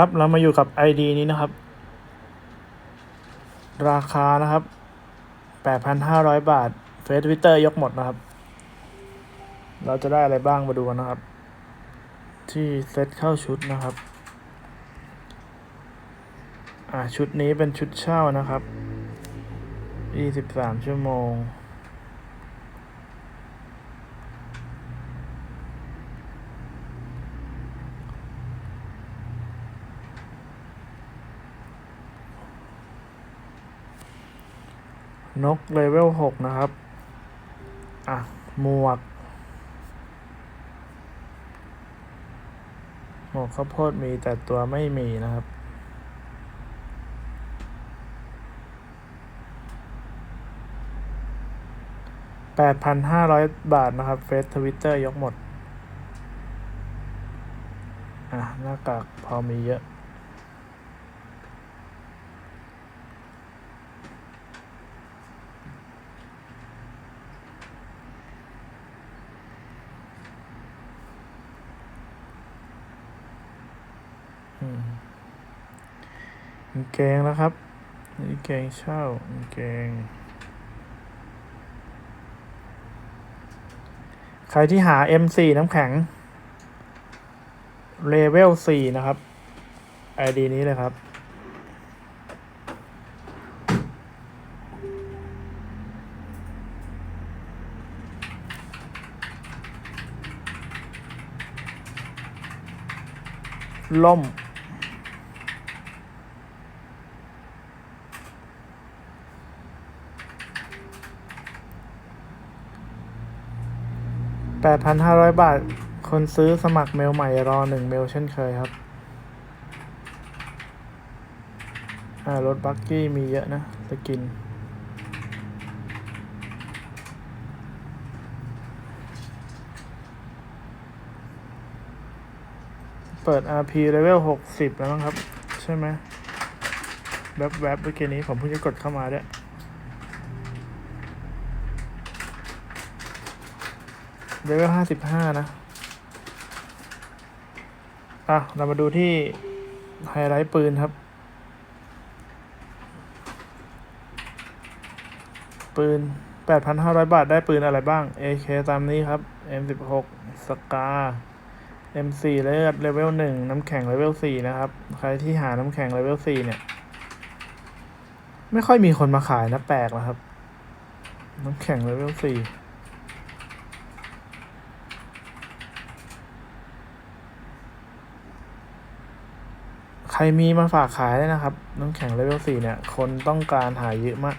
ครับเรามาอยู่กับ ID นี้นะครับ ราคานะครับ 8,500 บาทเฟซทวิตเตอร์ยกหมดนะครับ เราจะได้อะไรบ้างมาดูกันนะครับ ที่เซตเข้าชุดนะครับ อ่าชุดนี้เป็นชุดเช่านะครับ 23 ชั่วโมง นกเลเวลหกนะครับ อะ หมวก หมวกข้าวโพดมีแต่ตัวไม่มีนะครับ แปดพันห้าร้อยบาทนะครับ เฟซทวิตเตอร์ยกหมด อะ หน้ากากพอมีเยอะ อืมกงเกงนะครับนี่เกงเช่ากางเกง ใครที่หา M4 น้ำแข็งเลเวล4นะครับ ID นี้เลยครับล่ม แปดพันห้าร้อยบาท คนซื้อสมัครเมลใหม่รอหนึ่งเมลเช่นเคยครับ อ่ารถบักกี้มีเยอะนะ สกิน เปิด RP level หกสิบแล้วมั้งครับ ใช่ไหมแวบๆเมื่อกี้นี้ผมเพิ่งจะกดเข้ามาด้วย เลเวลห้าสิบห้านะ อะ เรามาดูที่ไฮไลท์ปืนครับ ปืน 8,500 บาทได้ปืนอะไรบ้าง AK ตามนี้ครับ M16 สกา M4 เลือดเลเวล1น้ำแข็งเลเวล4นะครับ ใครที่หาน้ำแข็งเลเวล4เนี่ย ไม่ค่อยมีคนมาขายนะแปลกนะครับ น้ำแข็งเลเวล4 ครมีมาฝากขายได้นะครับ น้ำแข็งเลเวลสี่เนี่ย คนต้องการหาเยอะมาก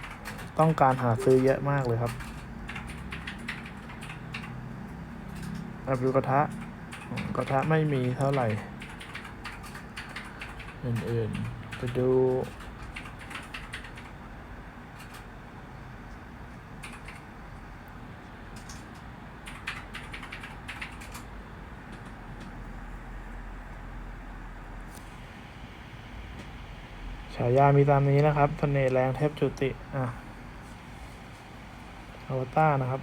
ต้องการหาซื้อเยอะมากเลยครับอับดูกระทะ กระทะไม่มีเท่าไหร่อื่นๆไปดู ฉายามีตามนี้นะครับเน่แรงเทพจุติ อะอวตารนะครับ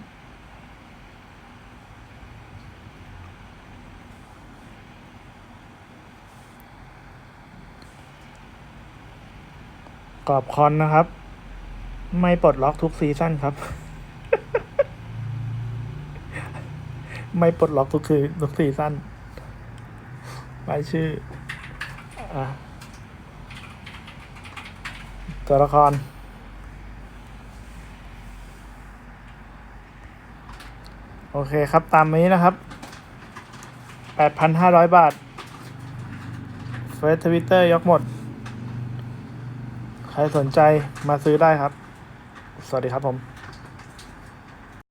กรอบคอนนะครับ ไม่ปลดล็อกทุกซีซั่นครับ ไม่ปลดล็อกทุกคือทุกซีซั่นรายชื่อ อะ ตัวละคร โอเคครับตามนี้นะครับ 8,500 บาทเฟซทวิตเตอร์ยกหมด ใครสนใจมาซื้อได้ครับ สวัสดีครับผม